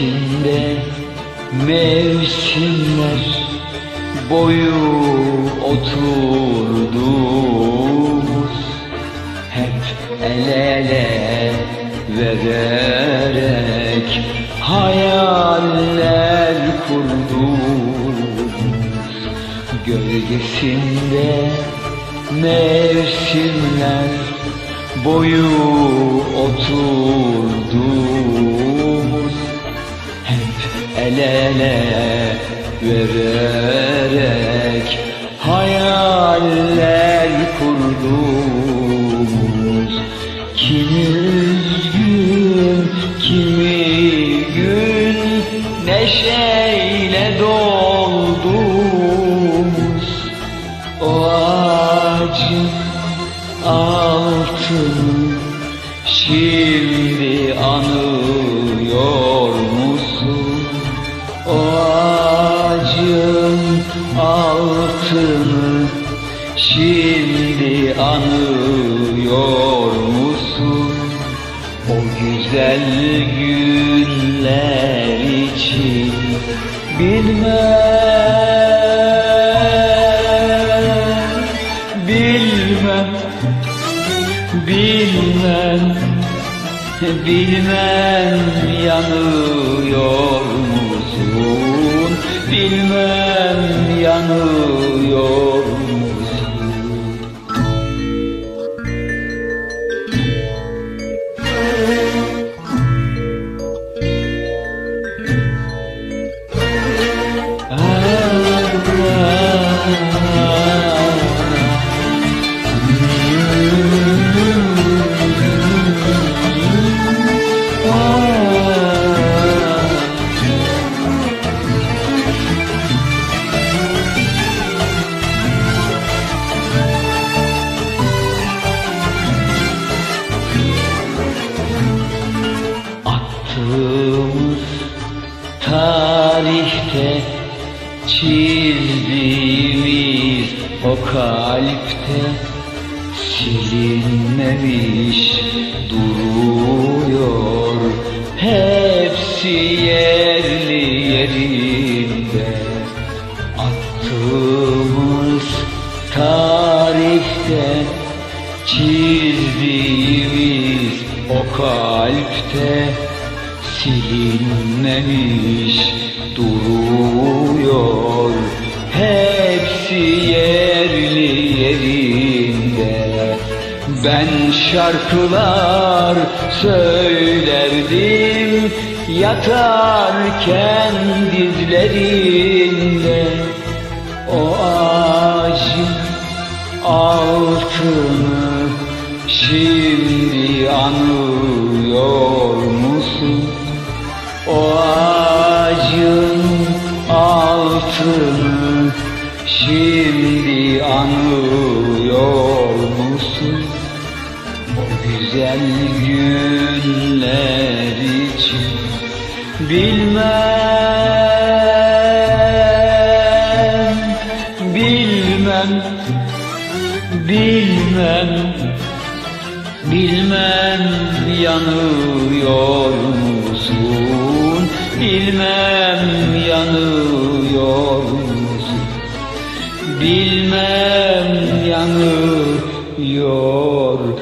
Gölgesinde mevsimler boyu oturduk Hep el ele vererek hayaller kurduk Gölgesinde mevsimler boyu oturduk hep el vererek hayaller kurduk. Kimi üzgün, kimi gün neşeyle dolduk. O acı altını Şimdi anıyor Şimdi anıyor musun? O güzel günler için bilmem Bilmem Bilmem, bilmem yanıyor musun? Bilmem yanıyor tarihte çizdiğimiz o kalpte silinmemiş duruyor. Hepsi yerli yerinde. Attığımız tarihte çizdiğimiz o kalpte silinmemiş duruyor hepsi yerli yerinde. Ben şarkılar söylerdim yatarken dizlerinde o ağacın altını şimdi anıyor musun? O ağacın şimdi anıyor musun? O güzel günler için bilmem, bilmem, bilmem, bilmem yanıyor musun? Bilmem yanıyor musun? Bilmem yanıyor musun?